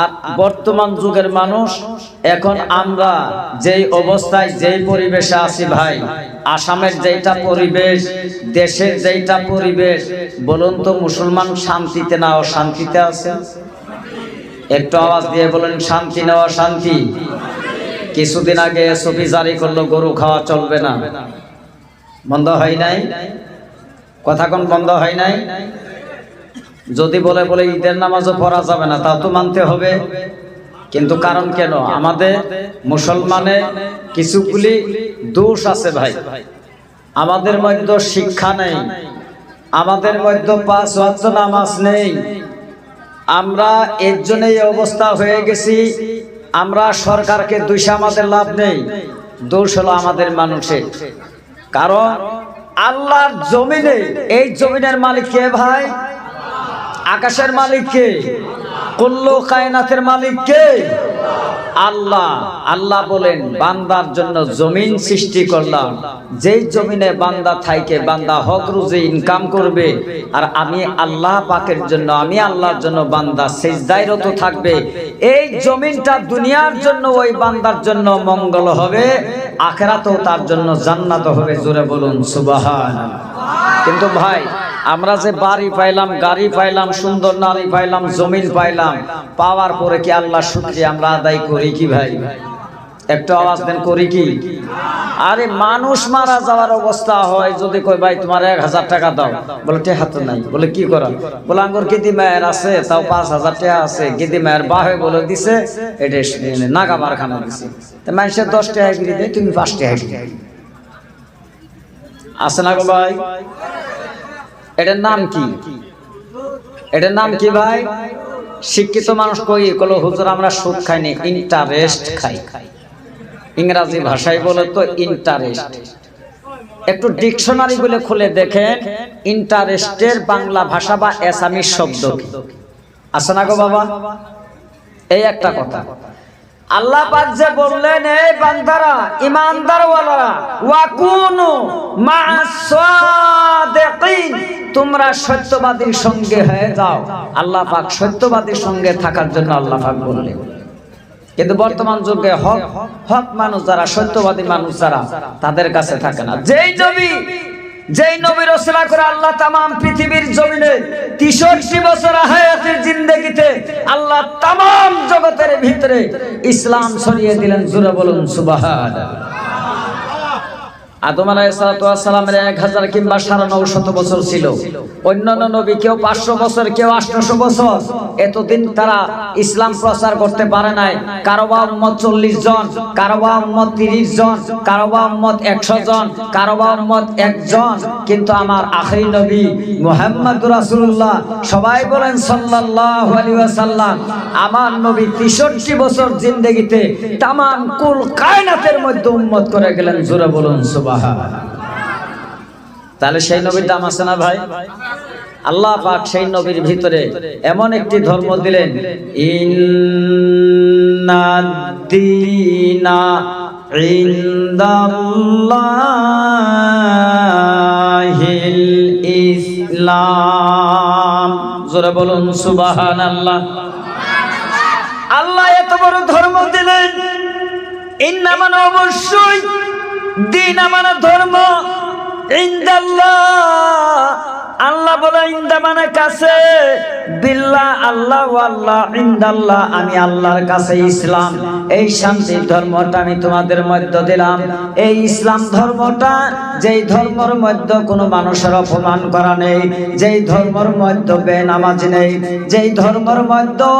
আর বর্তমান যুগের মানুষ, এখন আমরা যেই অবস্থায়, যেই পরিবেশে আছি ভাই, আসামের যেইটা পরিবেশ, দেশের যেইটা পরিবেশ, বলুন তো মুসলমান শান্তিতে না অশান্তিতে আছে? একটু আওয়াজ দিয়ে বলেন, শান্তি নেওয়া শান্তি কিছুদিন আগে ছবি জারি করল, গরু খাওয়া চলবে না। বন্ধ হয় নাই? কথা কোন বন্ধ হয় নাই? যদি বলে বলে ঈদের নামাজও পড়া যাবে না, তা তো মানতে হবে। কিন্তু কারণ কেন? আমাদের মুসলমানে কিছুগুলি দোষ আছে ভাই। আমাদের মধ্যে শিক্ষা নেই। আমাদের মধ্যে পাঁচ ওয়াক্ত নামাজ নেই। আমরা এর জন্য এই অবস্থা হয়ে গেছি। আমরা সরকারকে দুইশা আমাদের লাভ নেই। দোষ হলো আমাদের মানুষের। কারণ আল্লাহর জমিনে, এই জমিনের মালিক কে ভাই? আকাশের মালিক কে কুল্লু কায়নাতের মালিক কে আল্লাহ আল্লাহ বলেন, বান্দার জন্য জমিন সৃষ্টি করলাম। যেই জমিনে বান্দা থাইকে বান্দা হক রুজি ইনকাম করবে। আর আমি আল্লাহ পাকের জন্য, আমি আল্লাহর জন্য বান্দা সেজদায়রত থাকবে। এই জমিনটা দুনিয়ার জন্য, ওই বান্দার জন্য মঙ্গল হবে, আখেরাতেও তার জন্য জান্নাত হবে। জোরে বলুন সুবাহান কিন্তু ভাই আমরা যে বাড়ি পাইলাম, গাড়ি পাইলাম, সুন্দর নারী পাইলাম, জমিন পাইলাম, পাওয়ার পরে কি আল্লাহ শুক্রিয়া আমরা আদায় করি কি ভাই? একটা আওয়াজ দেন, করি কি? আরে মানুষ মারা যাওয়ার অবস্থা হয় যদি কই ভাই, তোমার এক হাজার টাকা দাও। বলে টে হাতে নাই। বলে, কি করা? বলে, আঙ্গুর গিদি মায়ের আছে, তাও পাঁচ হাজার টাকা আছে। গিদি মায়ের বাহে বলে দিছে, এটা নাগা মারখানা দিছে। মানুষের দশ টাকা গিরি দেয়, তুমি পাঁচ টাকা গিরি। আছে না গো ভাই? এটার নাম কি? এটার নাম কি ভাই? শিক্ষিত মানুষ কই? কলো, হুজুর, আমরা সুদ খাইনি ইন্টারেস্ট খাই। ইংরাজি ভাষায় বলে তো ইন্টারেস্ট একটু ডিকশনারি গুলো খুলে দেখেন ইন্টারেস্টের বাংলা ভাষা বা এসামিস শব্দ আছে না গো বাবা? এই একটা কথা। আল্লাহ পাক যে বললেন এই বান্দারা ইমানদার ওয়ালারা ওয়াকুনু মা'আস-সাদিকিন, তোমরা সত্যবাদীর সঙ্গে হয়ে যাও। আল্লাহ পাক সত্যবাদীর সঙ্গে থাকার জন্য আল্লাহ পাক বললেন। কিন্তু বর্তমান যুগে হক হক মানুষ যারা, সত্যবাদী মানুষ যারা, তাদের কাছে থাকে না। যেই নবী যেই নবী রচনা করে আল্লাহ তাম পৃথিবীর জমিনে তেষট্টি বছর হায়াতের জিন্দগিতে আল্লাহ তাম জগতের ভিতরে ইসলাম ছড়িয়ে দিলেন জুড়ে বলুন সুবাহান আদম আলাইসালামের এক হাজার কিংবা সাড়ে নশত বছর ছিল। অন্যান্য নবী কেউ পাঁচশো বছর, কেউ আটশো বছর। এতদিন তারা ইসলাম প্রচার করতে পারে নাই। কারোবা উম্মত চল্লিশ জন, কারোবা উম্মত তিরিশ জন, কারোবা উম্মত একশো জন, কারোবা উম্মত একজন কিন্তু আমার আখরি নবী মোহাম্মদ রাসুল্লাহ সবাই বলেন সাল্লাল্লাহু আলাইহি আমার নবী 63 বছর জিন্দেগিতে তাম কুল কায়নাতের মধ্যে উম্মত করে গেলেন। জোরে বলুন সুবহান তাহলে সেই নবীর দাম আছে না ভাই? আল্লাহ পাক সেই নবীর ভিতরে এমন একটি ধর্ম দিলেন জোরে বলুন সুবাহান আল্লাহ এত বড় ধর্ম দিলেন ইন্না মানে অবশ্যই দিন আমার ধর্ম। ইন্দাল্লাহ। আল্লাহ বলে, ইন্দা মানে কাছে। বিল্লাহ আল্লাহ আল্লাহ ইন্দাল্লাহ আমি আল্লাহর কাছে ইসলাম। এই শান্তির ধর্মটা আমি তোমাদের মধ্যে দিলাম। এই ইসলাম ধর্মটা, যেই ধর্মের মধ্যে কোনো মানুষের অপমান করা নেই, যেই ধর্মের মধ্যে বেনামাজ নেই, যেই ধর্মের মধ্যে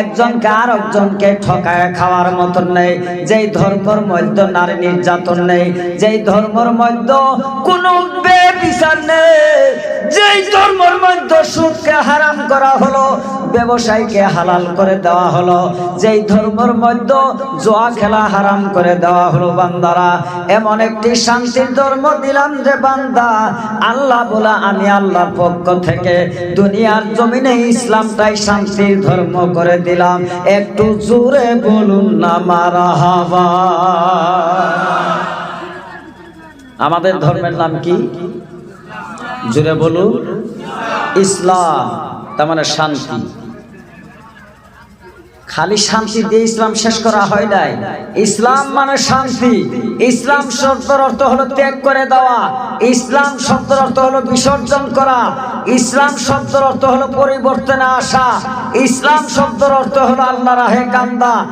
একজনকে আর একজনকে ঠকায় খাওয়ার মতন নেই, যেই ধর্মের মধ্যে নারী নির্যাতন নেই, যেই ধর্মের মধ্যে কোনো বিচার নেই যেই ধর্মের মধ্যে ব্যবসায়ীকে হালাল করে দেওয়া হলো, যেই ধর্মের মধ্যে জোয়া খেলা হারাম করে দেওয়া হলো বান্দারা, এমন একটি শান্তির ধর্ম দিলাম যে বান্দা, আল্লাহ বলা আমি আল্লাহর পক্ষ থেকে দুনিয়ার জমিনে ইসলামটাই শান্তির ধর্ম করে দিলাম। একটু জোরে বলুন না, মারা হাবা। আমাদের ধর্মের নাম কি? জুড়ে বলুন। ইসলাম, তার মানে শান্তি। খালি শান্তি দিয়ে ইসলাম শেষ করা হয় নাই। ইসলাম মানে শান্তি। ইসলাম শব্দের অর্থ হলো ত্যাগ করে দেওয়া। ইসলাম শব্দের অর্থ হলো বিসর্জন করা। ইসলাম শব্দের অর্থ হলো পরিবর্তনে আসা। ইসলাম শব্দের অর্থ হলো আল্লাহ রাহে কান্দা।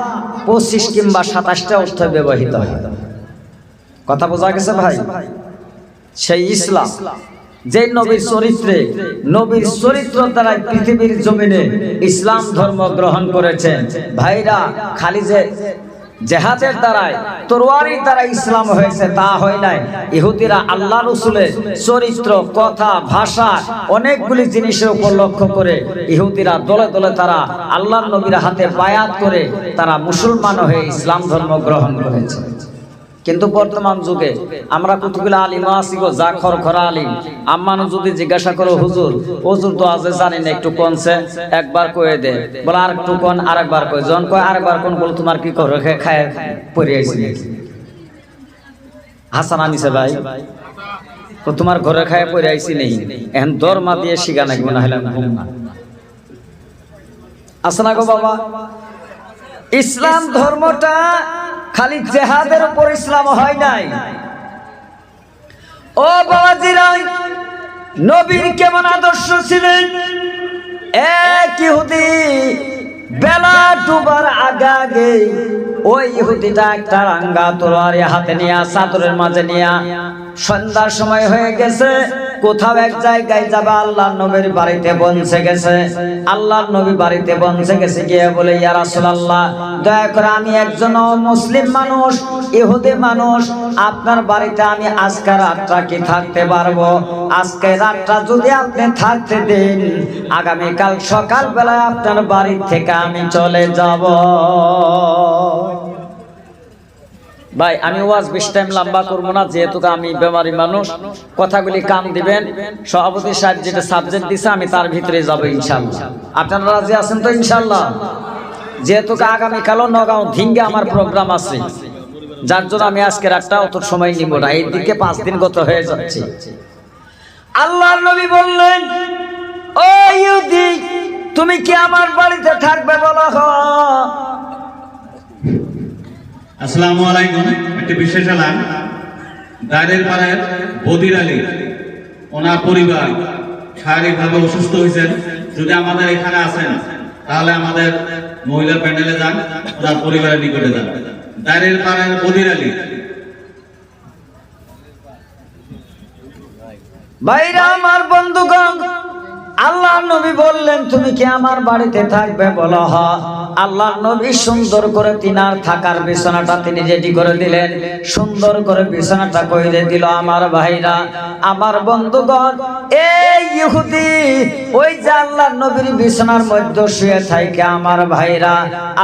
পঁচিশ কিংবা সাতাশটা অর্থ ব্যবহৃত হয়। কথা বোঝা গেছে ভাই? সেই ইসলাম। যে নবীর চরিত্রে, নবীর চরিত্র দ্বারা পৃথিবীর জমিনে ইসলাম ধর্ম গ্রহণ করেছেন। ভাইরা, খালি যে জেহাদের দ্বারাই, তরোয়ারির দ্বারা ইসলাম হয়েছে, তা হয় নাই। ইহুদিরা আল্লাহ রসুলের চরিত্র, কথা, ভাষা, অনেকগুলি জিনিসের উপর লক্ষ্য করে ইহুদিরা দলে দলে তারা আল্লাহ নবীর হাতে বায়াত করে তারা মুসলমান হয়ে ইসলাম ধর্ম গ্রহণ করেছে। কিন্তু বর্তমান যুগে আমরা কতগুলো আলিম আছি গো, যা খর খরা আলিম আম্মানু যদি জিজ্ঞাসা করো, হুজুর হুজুর তো আজ জানি না, একটু কোনছে একবার কয়ে দে। বলে আর একটু কোন, আরেকবার কয়। জন কয়, আরেকবার কোন, বল, তোমার কি করে খায়? পড়ে আইছি। হাসান আনিছে ভাই। তোমার ঘরে খায়, পড়ে আইছি নেই। এখন দরমা দিয়ে শিখা নাকি হলাম ঘুম না। আসনা গো বাবা? ইসলাম ধর্মটা খালি জেহাদের উপর ইসলাম হয় নাই। ও বাবাজিরাই নবীর কেমন আদর্শ ছিলেন? এক ইহুদি বেলা ডুবার আগে আগে ওই ইহুদিটা একটা রাঙ্গা তোলার হাতে নিয়ে চাদরের মাঝে নিয়ে সন্ধ্যার সময় হয়ে গেছে, কোথাও এক জায়গায় যাবে আল্লাহ নবীর বাড়িতে বনছে গেছে। আল্লাহ নবী বাড়িতে বনছে গেছে, গিয়ে বলে, ইয়া রাসূলুল্লাহ, দয়া করে আমি একজন মুসলিম মানুষ, ইহুদি মানুষ, আপনার বাড়িতে আমি আজকে রাতটা কি থাকতে পারব? আজকে রাতটা যদি আপনি থাকতে দিন, আগামীকাল সকালবেলায় আপনার বাড়ি থেকে আমি চলে যাব। ভাই, আমি ওয়াজ বেশ টাইম লম্বা করব না, যেহেতু আমি বেমারি মানুষ, কথাগুলি কাম দিবেন। সভাপতি সাহেব যেটা সাবজেক্ট দিছে, আমি তার ভিতরে যাব ইনশাল্লাহ আপনারা রাজি আছেন তো ইনশাল্লাহ যেহেতু আগামীকালও নগাঁও ধিঙ্গে আমার প্রোগ্রাম আছে। যার জন্য আমি আজকে রাতটা অত সময় নিব না। এই দিকে পাঁচ দিন গত হয়ে যাচ্ছে। আল্লাহ নবী বললেন, ও ইহুদি, তুমি কি আমার বাড়িতে থাকবে বলো আসসালামু আলাইকুম। একটি বিশেষ এলান দাঁড়ের পাড়ের বদির আলী, ওনার পরিবার শারীরিকভাবে অসুস্থ হয়েছেন। যদি আমাদের এখানে আসেন, তাহলে আমাদের মহিলা প্যান্ডেলে যান, ওনার পরিবারের নিকটে যান। দাঁড়ের পাড়ের বদির আলী। ভাইরা, আমার বন্ধুগণ আল্লাহ নবী বললেন, তুমি কি আমার বাড়িতে থাকবে? বলো হ আল্লাহ নবী সুন্দর করে তিনার থাকার বিছানাটা তিনি রেডি করে দিলেন। সুন্দর করে বিছানাটা কইরে দিল আমার ভাইরা, আমার বন্ধুগণ, এই ইহুদি, ওই যে আল্লাহ নবীর বিছানার মধ্যে শুয়ে থাকে আমার ভাইরা,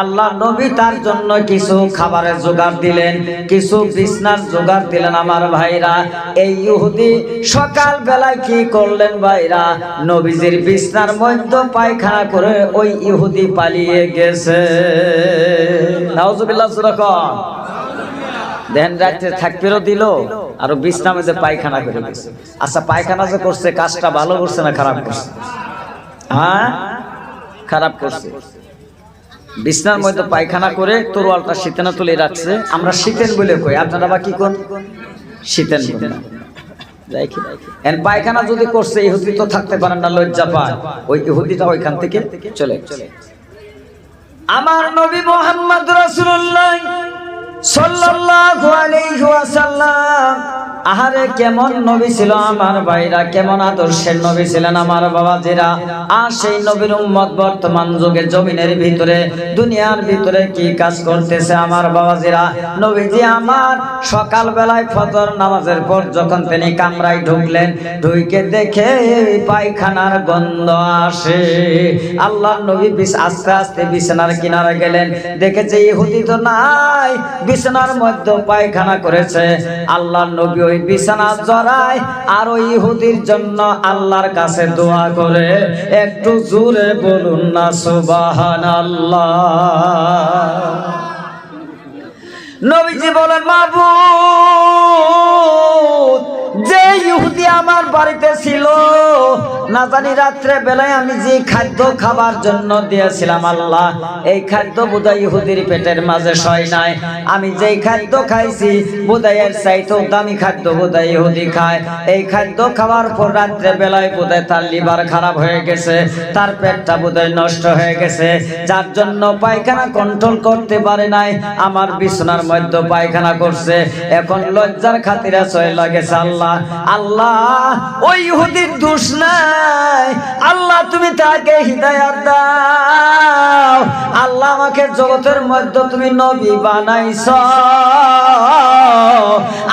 আল্লাহ নবী তার জন্য কিছু খাবারের জোগাড় দিলেন, কিছু বিছনার জোগাড় দিলেন আমার ভাইরা। এই ইহুদি সকাল বেলায় কি করলেন ভাইরা? নবীজির বিছনার মধ্যে পায়খানা করে ওই ইহুদি পালিয়ে গেছে। নাউজুবিল্লাহ সুরাকন দেন রাত্রে থাকতেও দিল, আর বিছনার পায়খানা করে গেছে। আচ্ছা পায়খানা যে করছে, কাজটা ভালো করছে না খারাপ করছে? হ্যাঁ? খারাপ করছে। বিছনার মধ্যে পায়খানা করে তরোয়ালটা শীতেনা তুলে রাখছে। আমরা শীতেন বলে কই, আপনারা বা কি কোন? শীতেন পায়খানা যদি করছে, ইহুদি তো থাকতে পারেন না, লজ্জা পান ওই ইহুদিটা ওইখান থেকে চলে চলে আমার নবী মোহাম্মদ রসুল্লাহ সাল্লাল্লাহু আহারে কেমন নবী ছিল আমার ভাইরা, কেমন আদর্শের নবী ছিলেন আমার বাবাজিরা। আর সেই নবীর উম্মত বর্তমান যুগে জমিনের ভিতরে, দুনিয়ার ভিতরে কি কাজ করতেছে আমার বাবাজিরা? নবীজি আমার সকাল বেলায় ফজর নামাজের পর যখন তিনি কামরায় ঢুকলেন, ঢুইকে দেখে পায়খানার গন্ধ আসে। আল্লাহ নবী বিছ- আস্তে আস্তে বিছানার কিনারে গেলেন। দেখেছে ইহুদি তো নাই, বিছানার মধ্যে পায়খানা করেছে। আল্লাহ নবী ওই বিছানা জড়ায় আর ওই ইহুদির জন্য আল্লাহর কাছে দোয়া করে। একটু জোরে বলুন না, সুবহানাল্লাহ। নবীজি বলেন, মাবুদ যে ইহুদি আমার বাড়িতে ছিল, না জানি রাত্রে বেলায় আমি যে খাদ্য খাবার জন্য দিয়েছিলাম আল্লাহ, এই খাদ্য বোধহয় ইহুদির পেটের মাঝে সয় নাই। আমি যেই খাদ্য খাইছি, বোধহয় চাইতেও দামি খাদ্য বোধহয় ইহুদি খায়। এই খাদ্য খাওয়ার পর রাত্রে বেলায় বোধহয় তার লিভার খারাপ হয়ে গেছে, তার পেটটা বোধহয় নষ্ট হয়ে গেছে। যার জন্য পায়খানা কন্ট্রোল করতে পারে নাই, আমার বিছনার মধ্যে পায়খানা করছে। এখন লজ্জার খাতিরে চলে লাগেছে আল্লাহ। আল্লাহ আল্লাহ ওই ইহুদির দোষ নাই। আল্লাহ, তুমি তাকে হৃদয়াত দাও। আল্লাহ আমাকে জগতের মধ্যে তুমি নবী বানাইছ।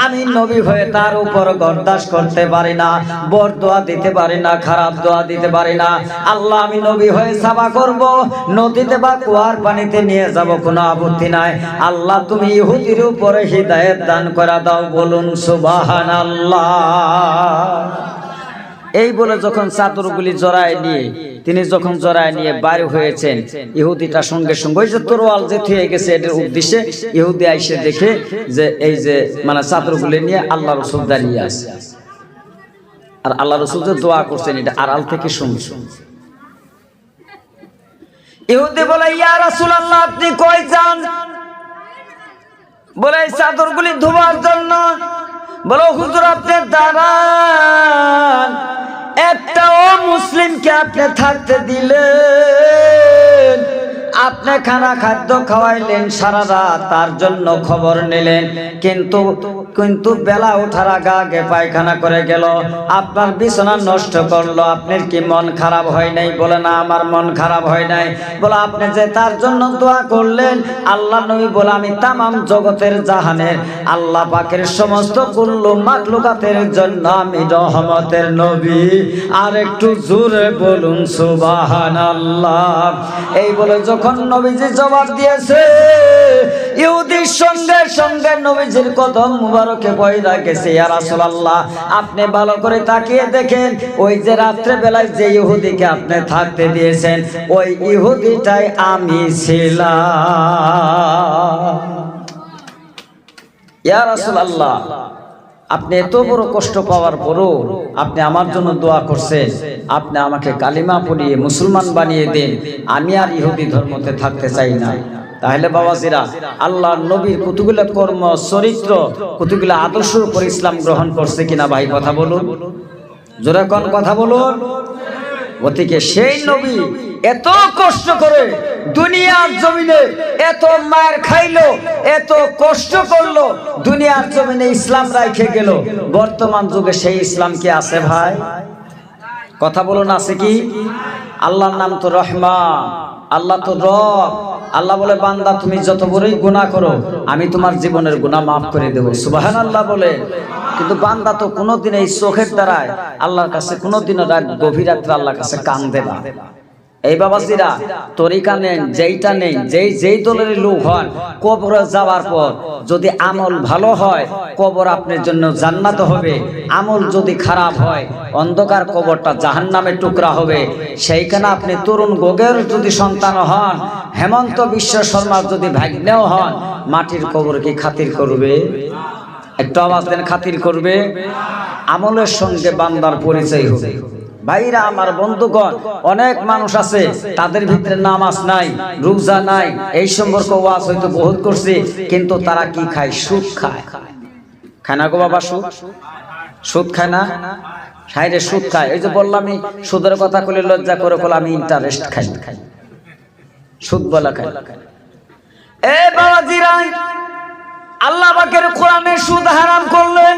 আমি নবী হয়ে তার উপর গর্দাস করতে পারি না, বর দোয়া দিতে পারি না, খারাপ দোয়া দিতে পারি না। আল্লাহ, আমি নবী হয়ে সাবা করব, নদীতে বা কুয়ার পানিতে নিয়ে যাব, কোনো আপত্তি নাই। আল্লাহ, তুমি ইহুদির উপরে হৃদায়ত দান করে দাও, বলুন সুবাহান আল্লাহ এই বলে যখন চাদরগুলি জড়ায় নিয়ে, তিনি যখন জড়ায় নিয়ে বাইরে হয়েছেন, ইহুদিটা সঙ্গে সঙ্গে, ওই যে তরোয়াল যে থুয়ে গেছে, এটার উদ্দেশ্যে ইহুদি আইসে দেখে যে এই যে মানে চাদরগুলি নিয়ে আল্লাহ রসুল দাঁড়িয়ে আছে। আর আল্লাহ রসুল যে দোয়া করছেন, এটা আড়াল থেকে ইহুদি বলে, ইয়া রাসূল আপনি কই যান? বলে, এই চাদরগুলি ধোবার জন্য বলো হুজুর আপনি দাঁড়ান একটা ও মুসলিমকে আপনি থাকতে দিলেন। আপনি খানা খাদ্য খাওয়াইলেন সারা রাত, তার জন্য খবর নিলেন। কিন্তু কিন্তু বেলা ওঠার আগে পায়খানা করে গেল। আপনার বিছানা নষ্ট করল, আপনার কি মন খারাপ হয় নাই? বলে, না, আমার মন খারাপ হয় নাই। বলে, আপনি যে তার জন্য দোয়া করলেন, আল্লাহ নবী বলে, আমি তামাম জগতের জাহানের, আল্লাহ পাকের সমস্ত কুল্লু মাকলুকাতের জন্য আমি রহমতের নবী। আর একটু জোরে বলুন সুবাহান আল্লাহ এই বলে যখন নবীজি জবাব দিয়েছে, ইহুদির সঙ্গে সঙ্গে নবীজির কদম মুবারকে পয়দা গেছে, ইয়া রাসূলুল্লাহ, আপনি ভালো করে তাকিয়ে দেখেন, ওই যে রাত্রে বেলায় যে ইহুদিকে আপনি থাকতে দিয়েছেন, ওই ইহুদিটাই আমি ছিলাম। ইয়া রাসূলুল্লাহ আপনি এত বড় কষ্ট পাওয়ার পরও আপনি আমার জন্য দোয়া করছেন। আপনি আমাকে কালিমা পড়িয়ে মুসলমান বানিয়ে দিন। আমি আর ইহুদি ধর্মতে থাকতে চাই না। তাহলে বাবাজিরা আল্লাহ নবীর কতগুলো কর্ম, চরিত্র, কতগুলো আদর্শের উপর ইসলাম গ্রহণ করছে কিনা ভাই কথা বলুন? জোরে কোন কথা বলুন? ওদিকে সেই নবী এত কষ্ট করে দুনিয়ার জমিনে এত মায়ের খাইলো, এত কষ্ট করল, দুনিয়ার জমিনে ইসলাম রাইখে গেল। বর্তমান যুগে সেই ইসলাম কি আছে ভাই? কথা বলুন, আছে কি? আল্লাহর নাম তো রহমান, আল্লাহ তো রব। আল্লাহ বলে, বান্দা, তুমি যত বড়ই গুনাহ করো, আমি তোমার জীবনের গুনাহ মাফ করে দেবো। সুবাহান আল্লাহ বলে। কিন্তু বান্দা তো কোনোদিন এই চোখের দ্বারায় আল্লাহর কাছে কোনোদিনও রাত, গভীর রাত্রে আল্লাহর কাছে কান্দে না। এই বাবাজিরা, তরিকা নেন যেইটা নেন যেই যেই দলের লোক হন, কবরে যাওয়ার পর যদি আমল ভালো হয়, কবর আপনার জন্য জান্নাত হবে। আমল যদি খারাপ হয়, অন্ধকার কবরটা জাহান্নামের টুকরা হবে। সেইখানে আপনি তরুণ গোগের যদি সন্তান হন, হেমন্ত বিশ্ব শর্মার যদি ভাগ্নেও হন, মাটির কবর কি খাতির করবে? একটু আওয়াজ দেন, খাতির করবে? আমলের সঙ্গে বান্দার পরিচয় হবে। ভাইরা আমার বন্ধুগণ, অনেক মানুষ আছে, তাদের ভিতরে নামাজ নাই, রোজা নাই, এই সম্পর্কে ওয়াজ হয়তো বহুত করছে, কিন্তু তারা কি খায়? সুদ খায়। খায় না গো বাবা সুদ? সুদ খায় না? সাইরে সুদ খায়। এই যে বললাম আমি, সুদের কথা কলে লজ্জা করে বলে আমি ইন্টারেস্ট খাই। খাই সুদ বলা খাই এ বাবাজিরা, আল্লাহ পাকের কোরআনে সুদ হারাম করলেন।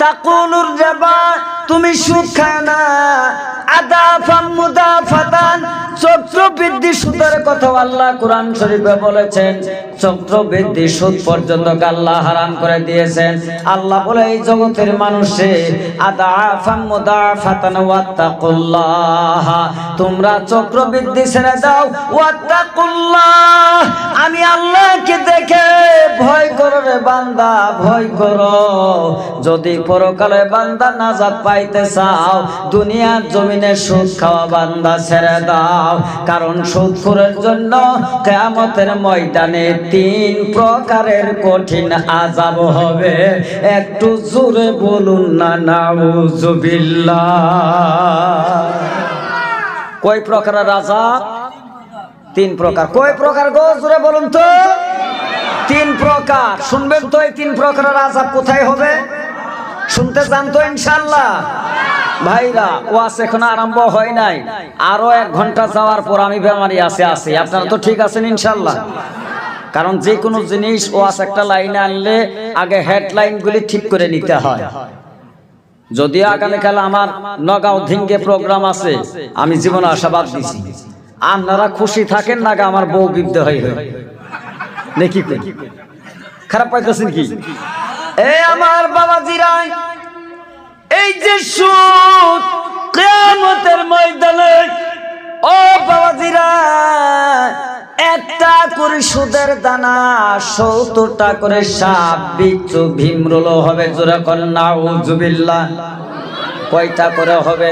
তাকুলুর যাবা তুমি সুদ খায় না আদাফাম মুদাফাতান সুদের কথা আল্লাহ কোরআন শরীফে বলেছেন। সুদ পর্যন্ত আল্লাহ হারাম করে দিয়েছেন। আল্লাহ বলে, এই জগতের মানুষে মুদাফাতান ওয়াত্তাকুল্লাহ। তোমরা ছেড়ে দাও, ওয়াত্তাকুল্লাহ। আমি আল্লাহকে দেখে ভয় করো রে বান্দা, ভয় করো। যদি পরকালে বান্দা নাজাত পাইতে চাও, দুনিয়ার জমিনে সুদ খাওয়া বান্দা ছেড়ে দাও। কারণ সুদখোরের জন্য কেয়ামতের ময়দানে তিন প্রকারের কঠিন আজাব হবে। একটু জোরে বলুন না নাউজুবিল্লাহ কয় প্রকারের আজাব তিন প্রকার। কয় প্রকার গো, জোরে বলুন তো। তিন প্রকার। শুনবেন তো এই তিন প্রকারের আজাব কোথায় হবে? শুনতে চান তো ইনশাল্লাহ ভাইরা, ওয়াজ এখন আরম্ভ হয় নাই। আরও এক ঘণ্টা যাওয়ার পর আমি বেমারি আছে আছে। আপনারা তো ঠিক আছেন ইনশাল্লাহ কারণ যে কোনো জিনিস ওয়াজ একটা লাইনে আনলে আগে হেডলাইন গুলি ঠিক করে নিতে হয়। যদি আগামীকাল আমার নগাঁও ধিঙ্গে প্রোগ্রাম আছে, আমি জীবনে আশাবাদ দিছি। আপনারা খুশি থাকেন না আমার বউ হয়ে হয়ে। নাকি খারাপ পাইতেছেন কি? এ আমার বাবা জিরাই এই যে সুদ কিয়ামতের ময়দানে, ও বাবা জিরাই একটা করে সুদের দানা সত্তরটা করে সাপ বিচ্ছু ভীমরুল হবে, জোরে কন্যা ও জুবিল্লা কয়টা করে হবে?